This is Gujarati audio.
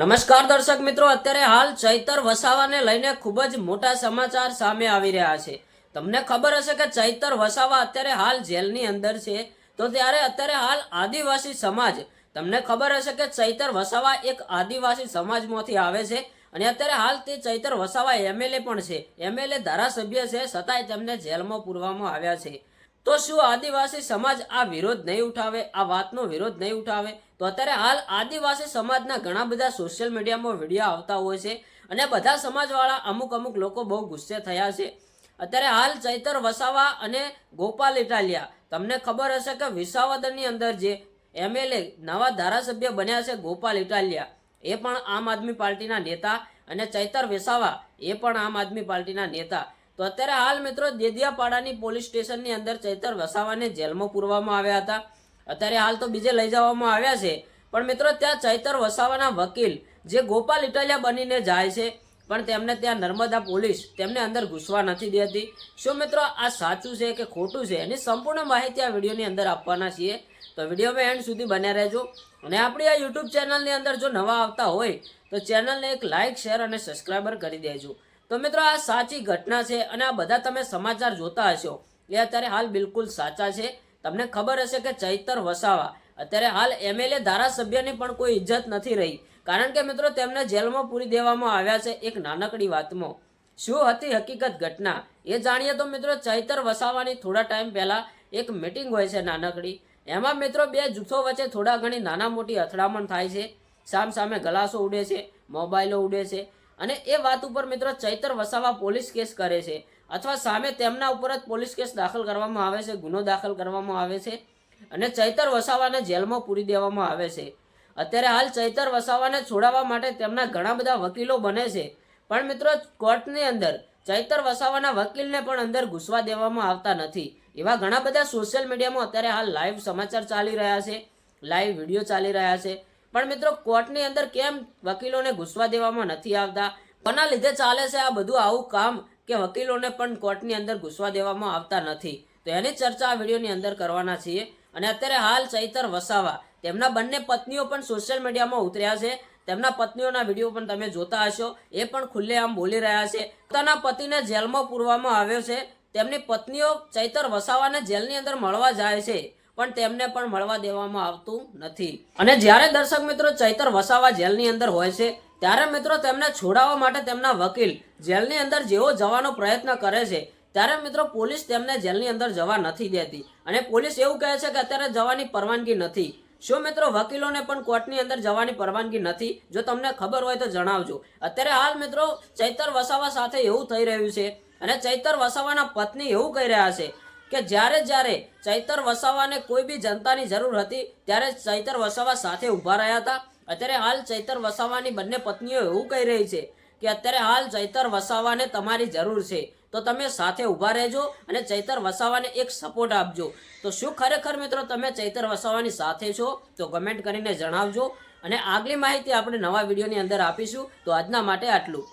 નમસ્કાર દર્શક મિત્રો, અત્યારે હાલ ચૈતર વસાવાને લઈને ખૂબ જ મોટા સમાચાર સામે આવી રહ્યા છે. તમને ખબર હશે કે ચૈતર વસાવા અત્યારે હાલ જેલની અંદર છે. તો ત્યારે અત્યારે હાલ આદિવાસી સમાજ, તમને ખબર હશે કે ચૈતર વસાવા એક આદિવાસી સમાજમાંથી આવે છે અને અત્યારે હાલ તે ચૈતર વસાવા એમએલએ પણ છે. એમએલએ ધારાસભ્ય છે, છતાંય તેમને જેલમાં પૂરવામાં આવ્યા છે. તો શું આદિવાસી સમાજ આ વિરોધ નહીં ઉઠાવે, આ વાતનો વિરોધ નહીં ઉઠાવે? તો અત્યારે હાલ આદિવાસી સમાજના ઘણા બધા સોશિયલ મીડિયામાં વીડિયો આવતા હોય છે અને બધા સમાજવાળા અમુક અમુક લોકો બહુ ગુસ્સે થયા છે. અત્યારે હાલ ચૈતર વસાવા અને ગોપાલ ઇટાલિયા, તમને ખબર હશે કે વિસાવદરની અંદર જે એમએલએ નવા ધારાસભ્ય બન્યા છે ગોપાલ ઇટાલિયા, એ પણ આમ આદમી પાર્ટીના નેતા અને ચૈતર વસાવા એ પણ આમ આદમી પાર્ટીના નેતા. તો અત્યારે હાલ મિત્રો દેદિયાપાડાની પોલીસ સ્ટેશનની અંદર ચૈતર વસાવાને જેલમાં પૂરવામાં આવ્યા હતા. અત્યારે હાલ તો બીજે લઈ જવામાં આવ્યા છે. પણ મિત્રો ત્યાં ચૈતર વસાવાના વકીલ જે ગોપાલ ઇટાલિયા બનીને જાય છે, પણ તેમને ત્યાં નર્મદા પોલીસ તેમને અંદર ઘૂસવા નથી દેતી. શું મિત્રો આ સાચું છે કે ખોટું છે? એની સંપૂર્ણ માહિતી આ વિડીયોની અંદર આપવાના છીએ. તો વિડીયોમાં એન્ડ સુધી બન્યા રહેજો. અને આપણી આ યુટ્યુબ ચેનલની અંદર જો નવા આવતા હોય, તો ચેનલને એક લાઇક શેર અને સબસ્ક્રાઈબર કરી દેજો. તો મિત્રો આ સાચી ઘટના છે અને આ બધા તમે સમાચાર જોતા હશો. એ અત્યારે હાલ બિલકુલ સાચા છે. તમને ખબર હશે કે ચૈતર વસાવા, અત્યારે હાલ એમએલએ ધારાસભ્યની પણ કોઈ ઇજ્જત નથી રહી. કારણ કે મિત્રો તેમને જેલમાં પૂરી દેવામાં આવ્યા છે એક નાનકડી વાતમાં. શું હતી હકીકત ઘટના? એ જાણીએ તો મિત્રો ચૈતર વસાવાની થોડા ટાઈમ પહેલાં એક મિટિંગ હોય છે નાનકડી. એમાં મિત્રો બે જૂથો વચ્ચે થોડા ઘણી નાના મોટી અથડામણ થાય છે. સામ સામે ગલાસો ઉડે છે, મોબાઈલો ઉડે છે અને એ વાત ઉપર મિત્રો ચૈતર વસાવા પોલીસ કેસ કરે છે. અથવા સામે તેમના ઉપર જ પોલીસ કેસ દાખલ કરવામાં આવે છે, ગુનો દાખલ કરવામાં આવે છે અને ચૈતર વસાવાને જેલમાં પૂરી દેવામાં આવે છે. અત્યારે હાલ ચૈતર વસાવાને છોડાવવા માટે તેમના ઘણા બધા વકીલો બને છે. પણ મિત્રો, કોર્ટની અંદર ચૈતર વસાવાના વકીલને પણ અંદર ઘૂસવા દેવામાં આવતા નથી. એવા ઘણા બધા સોશિયલ મીડિયામાં અત્યારે હાલ લાઈવ સમાચાર ચાલી રહ્યા છે, લાઈવ વીડિયો ચાલી રહ્યા છે. પણ મિત્રો, કોર્ટની અંદર કેમ વકીલોને ઘૂસવા દેવામાં નથી આવતા? કોના લીધે ચાલે છે આ બધું આવું કામ કે વકીલોને પણ કોર્ટની અંદર ઘૂસવા દેવામાં આવતા નથી? તો એની ચર્ચા આ વિડીયોની અંદર કરવાના છીએ. અને અત્યારે હાલ ચૈતર વસાવા, તેમના બંને પત્નીઓ પણ સોશિયલ મીડિયામાં ઉતર્યા છે. તેમના પત્નીઓના વીડિયો પણ તમે જોતા હશો. એ પણ ખુલ્લેઆમ બોલી રહ્યા છે. પોતાના પતિને જેલમાં પૂરવામાં આવ્યો છે. તેમની પત્નીઓ ચૈતર વસાવાને જેલની અંદર મળવા જાય છે. પણ તેમને પણ મળવા દેવામાં આવતું નથી. અને જ્યારે દર્શક મિત્રો ચૈતર વસાવા જેલની અંદર હોય છે, ત્યારે મિત્રો તેમને છોડાવવા માટે તેમના વકીલ જેલની અંદર જેવો જવાનો પ્રયત્ન કરે છે, ત્યારે મિત્રો પોલીસ તેમને જેલની અંદર જવા નથી દેતી. અને પોલીસ એવું કહે છે કે અત્યારે જવાની પરવાનગી નથી. શું મિત્રો વકીલોને પણ કોર્ટની અંદર જવાની પરવાનગી નથી? જો તમને ખબર હોય તો જણાવજો. અત્યારે હાલ મિત્રો ચૈતર વસાવા સાથે એવું થઈ રહ્યું છે અને ચૈતર વસાવાના પત્ની એવું કહી રહ્યા છે કે જ્યારે જ્યારે ચૈતર વસાવાને કોઈ બી જનતાની જરૂર હતી, ત્યારે ચૈતર વસાવા સાથે ઊભા રહ્યા હતા. અત્યારે હાલ ચૈતર વસાવાની બંને પત્નીઓ એવું કહી રહી છે કે અત્યારે હાલ ચૈતર વસાવાને તમારી જરૂર છે. તો તમે સાથે ઊભા રહેજો અને ચૈતર વસાવાને એક સપોર્ટ આપજો. તો શું ખરેખર મિત્રો તમે ચૈતર વસાવાની સાથે છો? તો કમેન્ટ કરીને જણાવજો. અને આગલી માહિતી આપણે નવા વિડીયોની અંદર આપીશું. તો આજના માટે આટલું.